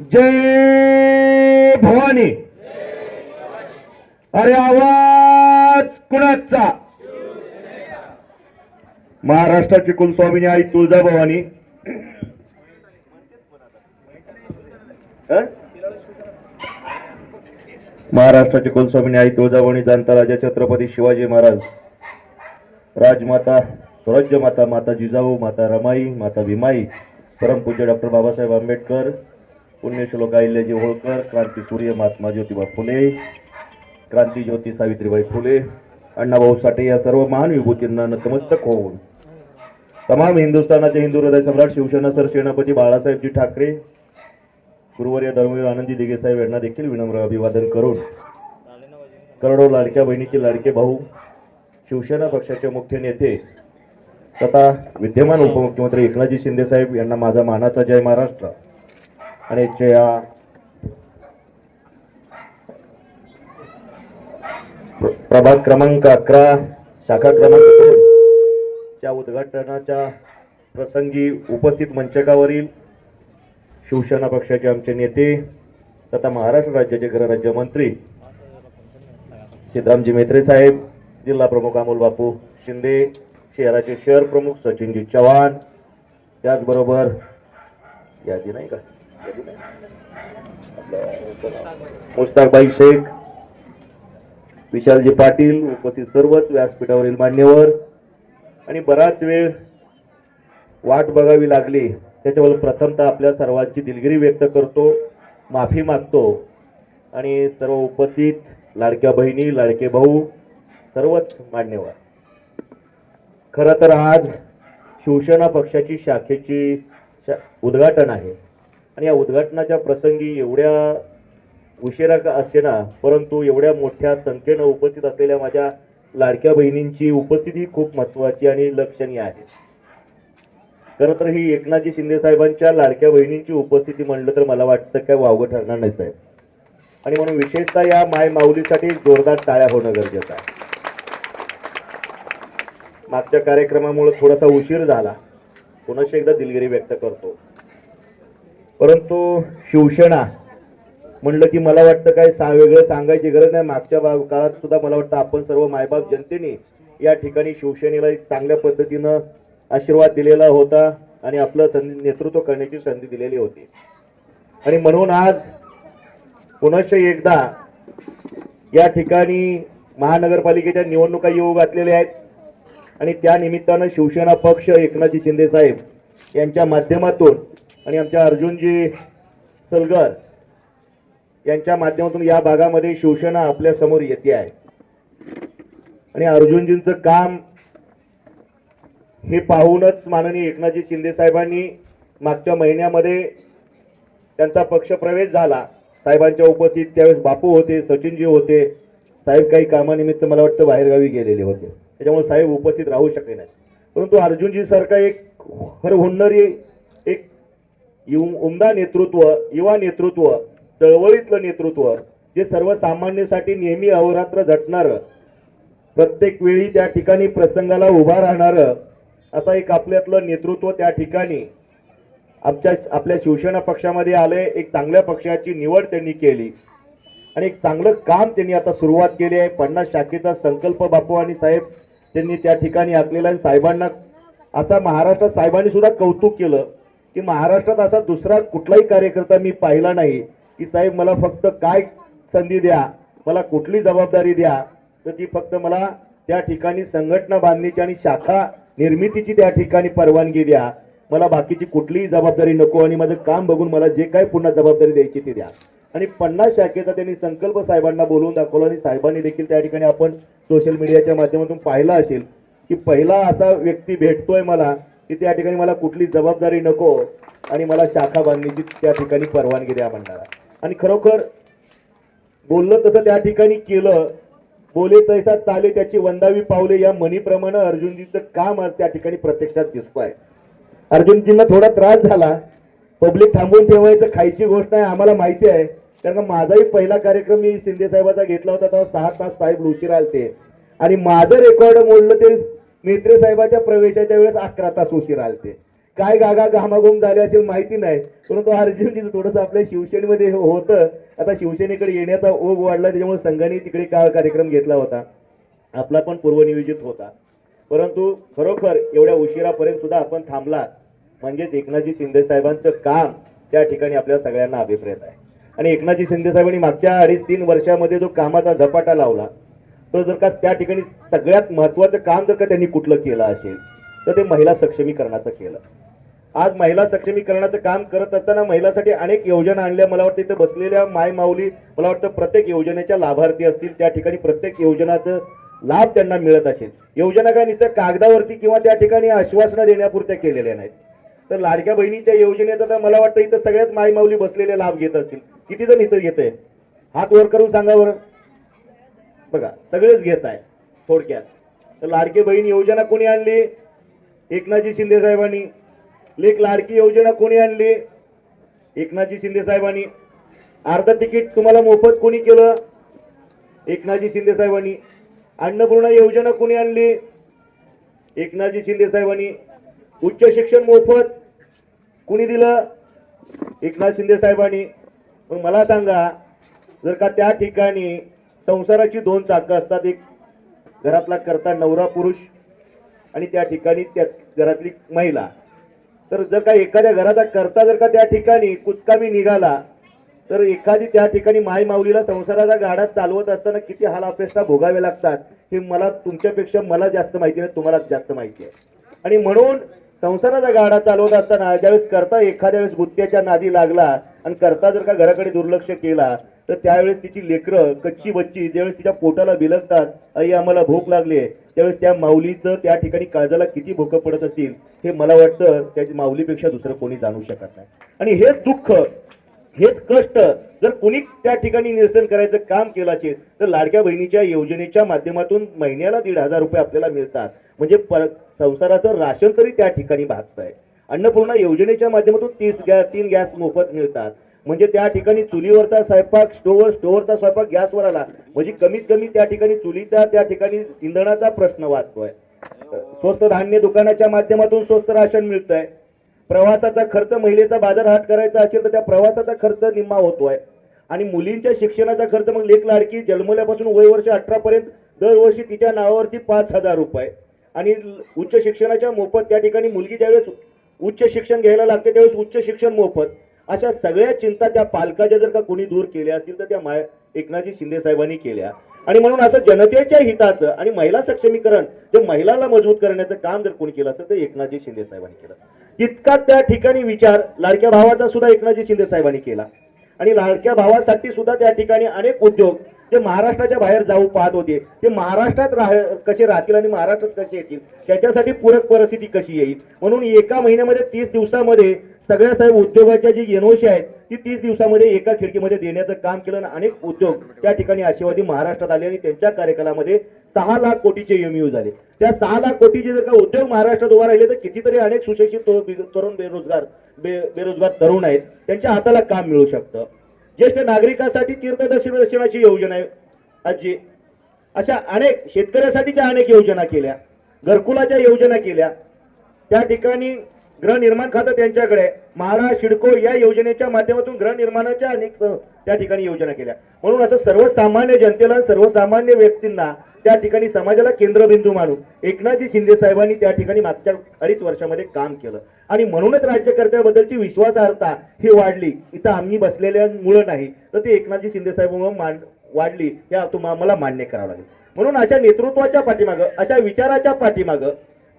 जय भवानी. अरे आवाज कुणाचा? महाराष्ट्राची कुलस्वामिनी आई तुळजाभवानी भवानी. महाराष्ट्राची कुलस्वामिनी आई तुळजाभवानी जाणता राजा छत्रपती शिवाजी महाराज. राजमाता स्वराज्य माता माता जिजाऊ माता रमाई माता भीमाई परमपूज्य डॉक्टर बाबासाहेब आंबेडकर पुण्यश्लोक अहिल्याजी होळकर क्रांती सूर्य महात्मा ज्योतिबा फुले क्रांती ज्योती सावित्रीबाई फुले अण्णाभाऊ साठे या सर्व महान विभूतींना नतमस्तक होऊन तमाम हिंदुस्थानाचे हिंदू हृदय सम्राट शिवसेना सरसेनापती बाळासाहेबजी ठाकरे गुरुवर्य धर्मवीर आनंदी दिघे साहेब यांना देखील विनम्र अभिवादन करून करोडो लाडक्या बहिणीचे लाडके भाऊ शिवसेना पक्षाचे मुख्य नेते तथा विद्यमान उपमुख्यमंत्री एकनाथजी शिंदे साहेब यांना माझा मानाचा जय महाराष्ट्र. आणि जया प्रभाग क्रमांक अकरा शाखा क्रमांक दोन च्या उद्घाटनाच्या प्रसंगी उपस्थित मंचकावरील शिवसेना पक्षाचे आमचे नेते तथा महाराष्ट्र राज्याचे गृहराज्यमंत्री सिद्धरामजी मेत्रे साहेब जिल्हा प्रमुख अमोल बापू शिंदे शहराचे शहर प्रमुख सचिनजी चव्हाण त्याचबरोबर यादी नाही का यादी शेख विशालजी पाटील उपस्थित सर्वच व्यासपीठावरील मान्यवर. आणि बराच वेळ वाट बघावी लागली. त्याच्यावर प्रथमतः आपल्या सर्वांची दिलगिरी व्यक्त करतो माफी मागतो. आणि सर्व उपस्थित लाडक्या बहिणी लाडके भाऊ सर्वच मान्यवर. खरं तर आज शिवसेना पक्षाची शाखेची शा उद्घाटन आहे. आणि या उद्घाटनाच्या प्रसंगी एवढ्या उशिरा का असेना परंतु एवढ्या मोठ्या संख्येनं उपस्थित असलेल्या माझ्या लाडक्या बहिणींची उपस्थिती खूप महत्वाची आणि लक्षणीय आहे. खरं तर ही एकनाथजी शिंदे साहेबांच्या लाडक्या बहिणींची उपस्थिती म्हणलं तर मला वाटतं काय वावगं ठरणार नाही साहेब. आणि म्हणून विशेषतः या माय माऊलीसाठी जोरदार टाळ्या होणं गरजेचं आहे. मागच्या कार्यक्रमामुळे थोडासा उशीर झाला. पुनश्च एकदा दिलगिरी व्यक्त करतो. परंतु शिवसेना म्हणलं की मला वाटतं काय सा वेगळं सांगायची गरज नाही. मागच्या काळात सुद्धा मला वाटतं आपण सर्व मायबाप जनतेने या ठिकाणी शिवसेनेला एक चांगल्या पद्धतीनं आशीर्वाद दिलेला होता आणि आपलं संधी नेतृत्व करण्याची संधी दिलेली होती. आणि म्हणून आज पुनश्च एकदा या ठिकाणी महानगरपालिकेच्या निवडणुका येऊ घातलेल्या आहेत. आणि त्या निमित्तानं शिवसेना पक्ष एकनाथजी शिंदे साहेब यांच्या माध्यमातून आणि आमच्या अर्जुनजी सलगर यांच्या माध्यमातून या भागामध्ये शिवसेना आपल्यासमोर येते आहे. आणि अर्जुनजींचं काम हे पाहूनच माननीय एकनाथजी शिंदे साहेबांनी मागच्या महिन्यामध्ये त्यांचा पक्ष प्रवेश झाला. साहेबांच्या उपस्थित त्यावेळेस बापू होते सचिनजी होते साहेब काही कामानिमित्त मला वाटतं बाहेरगावी गेलेले होते. त्याच्यामुळे साहेब उपस्थित राहू शकले नाही परंतु अर्जुनजी सारखा एक हरहुन्नरी हुन्नरी उमदा नेतृत्व युवा नेतृत्व चळवळीतलं नेतृत्व जे सर्वसामान्यसाठी नेहमी अहोरात्र झटणारं प्रत्येक वेळी त्या ठिकाणी प्रसंगाला उभा राहणारं असं एक आपल्यातलं नेतृत्व त्या ठिकाणी आमच्या आपल्या शिवसेना पक्षामध्ये आले एक चांगल्या पक्षाची निवड त्यांनी केली. आणि एक चांगलं काम त्यांनी आता सुरुवात केली आहे. पन्नास शाखेचा संकल्प बापू आणि साहेब त्यांनी त्या ठिकाणी आखलेला आहे. साहेबांना असा महाराष्ट्र साहेबांनी सुद्धा कौतुक केलं. की महाराष्ट्रात असा दुसरा कुठलाही कार्यकर्ता मी पाहिला नाही की साहेब मला फक्त काय संधी द्या मला कुठली जबाबदारी द्या तर ती फक्त मला त्या ठिकाणी संघटना बांधणीची आणि शाखा निर्मितीची त्या ठिकाणी परवानगी द्या. मला बाकीची कुठलीही जबाबदारी नको आणि माझं काम बघून मला जे काय पुन्हा जबाबदारी द्यायची ती द्या. आणि पन्नास शाखेचा त्यांनी संकल्प साहेबांना बोलवून दाखवला आणि साहेबांनी देखील त्या ठिकाणी आपण सोशल मीडियाच्या माध्यमातून पाहिला असेल की पहिला असा व्यक्ती भेटतोय मला की त्या ठिकाणी मला कुठली जबाबदारी नको आणि मला शाखा बांधण्याची त्या ठिकाणी परवानगी द्या म्हणणारा. आणि खरोखर बोललं तसं त्या ठिकाणी केलं. बोले तैसा चाले त्याची वंदावी पावले या म्हणीप्रमाणे अर्जुनजीचं काम आज त्या ठिकाणी प्रत्यक्षात दिसतोय. अर्जुनजींना थोडा त्रास झाला. पब्लिक थांबवून ठेवायचं खायची गोष्ट आहे आम्हाला माहिती आहे. कारण का माझाही पहिला कार्यक्रम मी शिंदे साहेबाचा घेतला होता तेव्हा सहा तास साहेब उशीर आलते. आणि माझं रेकॉर्ड मोडलं ते मेत्रे साहेबाच्या प्रवेशाच्या वेळेस अकरा तास उशीर आलते. काय गागा घामाघूम झाले असेल माहिती नाही परंतु अर्जुनजी थोडस आपल्या शिवसेनेमध्ये हो-, होतं. आता शिवसेनेकडे येण्याचा ओघ वाढला त्याच्यामुळे संघाने तिकडे काळ कार्यक्रम घेतला होता. आपला पण पूर्वनियोजित होता. परंतु खरोखर एवढ्या उशिरापर्यंत सुद्धा आपण थांबलात. म्हणजेच एकनाथजी शिंदे साहेबांचं काम त्या ठिकाणी आपल्या सगळ्यांना अभिप्रेत आहे. आणि एकनाथजी शिंदे साहेबांनी मागच्या अडीच तीन वर्षामध्ये जो कामाचा झपाटा लावला तर जर का त्या ठिकाणी सगळ्यात महत्वाचं काम जर का त्यांनी कुठलं केलं असेल तर ते महिला सक्षमीकरणाचं केलं. आज महिला सक्षमीकरणाचं काम करत असताना महिलासाठी अनेक योजना आणल्या. मला वाटतं इथं बसलेल्या माय माऊली मला वाटतं प्रत्येक योजनेच्या लाभार्थी असतील त्या ठिकाणी प्रत्येक योजनाचं लाभ त्यांना मिळत असेल. योजना काय नुसत्या कागदावरती किंवा त्या ठिकाणी आश्वासनं देण्यापुरत्या केलेल्या नाहीत. तर लाडक्या बहिणीच्या योजनेचा तर मला वाटतं इथं सगळ्याच माय माऊली बसलेले लाभ घेत असतील. किती जण इथं घेत आहे हात वर करून सांगा बरं. बघा सगळेच घेत आहे थोडक्यात. तर लाडके बहीण योजना कोणी आणली? एकनाथजी शिंदे साहेबांनी. लेख लाडकी योजना कोणी आणली? एकनाथजी शिंदे साहेबांनी. अर्ध तिकीट तुम्हाला मोफत कोणी केलं? एकनाथजी शिंदे साहेबांनी. अन्नपूर्णा योजना कोणी आणली? एकनाथजी शिंदे साहेबांनी. उच्च शिक्षण मोफत कुणी दिलं? एकनाथ शिंदे साहेबांनी. मग मला सांगा जर का त्या ठिकाणी संसाराची दोन चाकं असतात. एक घरातला करता नवरा पुरुष आणि त्या ठिकाणी त्या घरातली महिला. तर जर का एखाद्या घराचा करता जर का त्या ठिकाणी कुचकामी निघाला तर एखादी त्या ठिकाणी माय माऊलीला संसाराचा गाडा चालवत असताना किती हाल अपेक्षा भोगावे लागतात हे मला तुमच्यापेक्षा मला जास्त माहिती नाही तुम्हाला जास्त माहिती आहे. आणि म्हणून संसाराचा गाडा चालवत असताना ज्यावेळेस करता एखाद्या वेळेस गुत्त्याच्या नादी लागला आणि करता जर का घराकडे दुर्लक्ष केला तर त्यावेळेस तिची लेकरं कच्ची बच्ची ज्यावेळेस तिच्या पोटाला बिलगतात आई आम्हाला भूक लागली आहे. त्यावेळेस त्या माऊलीचं त्या ठिकाणी काळजाला किती भोकं पडत असतील हे मला वाटतं त्याची माऊलीपेक्षा दुसरं कोणी जाणू शकत नाही. आणि हेच दुःख हेच कष्ट जर कोणी त्या ठिकाणी निरसन करायचं काम केलं असेल तर लाडक्या बहिणीच्या योजनेच्या माध्यमातून महिन्याला दीड हजार रुपये आपल्याला मिळतात. म्हणजे पर संसाराचं राशन तरी त्या ठिकाणी भागत आहे अन्नपूर्णा योजनेच्या माध्यमातून तीस गॅस तीन गॅस मोफत मिळतात. म्हणजे त्या ठिकाणी चुलीवरचा स्वयंपाक स्टोवर स्टोवरचा स्वयंपाक गॅसवर आला. म्हणजे कमीत कमी त्या ठिकाणी चुलीचा त्या ठिकाणी इंधनाचा प्रश्न वाचतोय. स्वस्त धान्य दुकानाच्या माध्यमातून स्वस्त राशन मिळतंय. प्रवासाचा खर्च महिलेचा बाजारहाट करायचा असेल तर त्या प्रवासाचा खर्च निम्मा होतोय. आणि मुलींच्या शिक्षणाचा खर्च मग लेख लाडकी जन्मल्यापासून वय वर्ष अठरा पर्यंत दरवर्षी तिच्या नावावरती पाच हजार रुपये. आणि उच्च शिक्षणाच्या मोफत त्या ठिकाणी मुलगी ज्यावेळेस उच्च शिक्षण घ्यायला लागते त्यावेळेस उच्च शिक्षण मोफत. अशा सगळ्या चिंता त्या पालकाच्या जर का कोणी दूर केल्या असतील तर त्या माय एकनाथजी शिंदे साहेबांनी केल्या. आणि म्हणून असं जनतेच्या हिताचं आणि महिला सक्षमीकरण जे महिलाला मजबूत करण्याचं काम जर कोणी केलं असेल तर एकनाथजी शिंदे साहेबांनी केलं. इतकाच त्या ठिकाणी विचार लाडक्या भावाचा सुद्धा एकनाथजी शिंदे साहेबांनी केला. आणि लाडक्या भावासाठी सुद्धा त्या ठिकाणी अनेक उद्योग जे महाराष्ट्राच्या बाहेर जाऊ पाहत होते ते महाराष्ट्रात राह कसे राहतील आणि महाराष्ट्रात कसे येतील त्याच्यासाठी पूरक परिस्थिती कशी येईल? म्हणून एका महिन्यामध्ये तीस दिवसामध्ये सगळ्या साहेब उद्योगाच्या जी एनओसी आहेत ती तीस दिवसामध्ये एका खिडकीमध्ये देण्याचं काम केलं आणि अनेक उद्योग त्या ठिकाणी आशीर्वादी महाराष्ट्रात आले आणि त्यांच्या कार्यकालामध्ये सहा लाख कोटीचे एमयू झाले. त्या सहा लाख कोटीचे जर का उद्योग महाराष्ट्रात उभा राहिले तर कितीतरी अनेक सुशिक्षित तरुण बेरोजगार बे बेरोजगार तरुण आहेत. त्यांच्या हाताला काम मिळू शकतं. ज्येष्ठ नागरिकांसाठी तीर्थदर्शन दर्शनाची योजना आहे आजी. अशा अनेक शेतकऱ्यासाठीच्या अनेक योजना केल्या घरकुलाच्या योजना केल्या. त्या ठिकाणी गृहनिर्माण खातं त्यांच्याकडे. महाराज शिडको या योजनेच्या माध्यमातून गृहनिर्माणाच्या अनेक त्या ठिकाणी योजना केल्या. म्हणून असं सर्वसामान्य जनतेला सर्वसामान्य व्यक्तींना त्या ठिकाणी समाजाला केंद्रबिंदू मानून एकनाथजी शिंदे साहेबांनी त्या ठिकाणी मागच्या अडीच वर्षामध्ये काम केलं. आणि म्हणूनच राज्यकर्त्याबद्दलची विश्वासार्हता ही वाढली. इथं आम्ही बसलेल्यामुळं नाही तर ती एकनाथजी शिंदे साहेबांमुळे मान वाढली. हे तुम्हाला मला मान्य करावं लागेल. म्हणून अशा नेतृत्वाच्या पाठीमागं अशा विचाराच्या पाठीमागं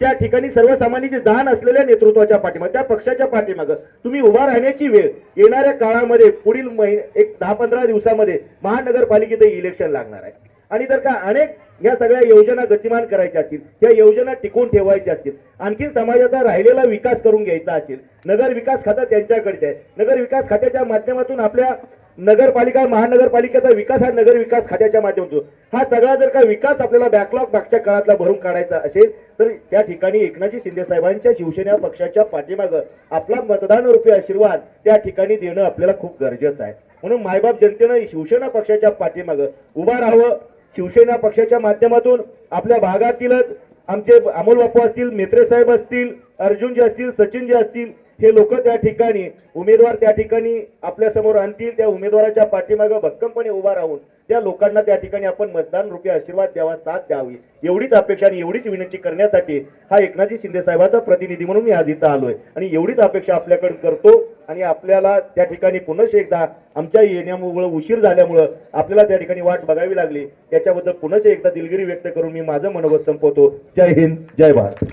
त्या ठिकाणी सर्वसामान्यांची जाण असलेल्या नेतृत्वाच्या पाठीमागे त्या पक्षाच्या पाठीमागं तुम्ही उभा राहण्याची वेळ येणाऱ्या काळामध्ये पुढील महिने एक दहा पंधरा दिवसामध्ये महानगरपालिकेचं इलेक्शन लागणार आहे. आणि जर का अनेक या सगळ्या योजना गतिमान करायच्या असतील या योजना टिकून ठेवायच्या असतील आणखी समाजाचा राहिलेला विकास करून घ्यायचा असेल नगर विकास खातं त्यांच्याकडचे आहे. नगर विकास खात्याच्या माध्यमातून आपल्या नगरपालिका महानगरपालिकेचा विकास हा नगर विकास खात्याच्या माध्यमातून हा सगळा जर का विकास आपल्याला बॅकलॉग मागच्या काळातला भरून काढायचा असेल तर त्या ठिकाणी एकनाथजी शिंदे साहेबांच्या शिवसेना पक्षाच्या पाठीमागं आपला मतदान रूपी आशीर्वाद त्या ठिकाणी देणं आपल्याला खूप गरजेचं आहे. म्हणून मायबाप जनतेनं शिवसेना पक्षाच्या पाठीमागं उभा राहावं. शिवसेना पक्षाच्या माध्यमातून आपल्या भागातीलच आमचे अमोल बापू असतील मेत्रे साहेब असतील अर्जुन जे असतील सचिन जे असतील हे लोक त्या ठिकाणी उमेदवार त्या ठिकाणी आपल्यासमोर आणतील त्या उमेदवाराच्या पाठीमागे भक्कमपणे उभा राहून त्या लोकांना त्या ठिकाणी आपण मतदान रूपी आशीर्वाद द्यावा साथ द्यावी एवढीच अपेक्षा आणि एवढीच विनंती करण्यासाठी हा एकनाथजी शिंदे साहेबाचा प्रतिनिधी म्हणून मी आज इथं आलोय. आणि एवढीच अपेक्षा आपल्याकडे करतो आणि आपल्याला त्या ठिकाणी पुनश एकदा आमच्या येण्यामुळं उशीर झाल्यामुळं आपल्याला त्या ठिकाणी वाट बघावी लागली. त्याच्याबद्दल पुनश एकदा दिलगिरी व्यक्त करून मी माझं मनोगत संपवतो. जय हिंद जय भारत.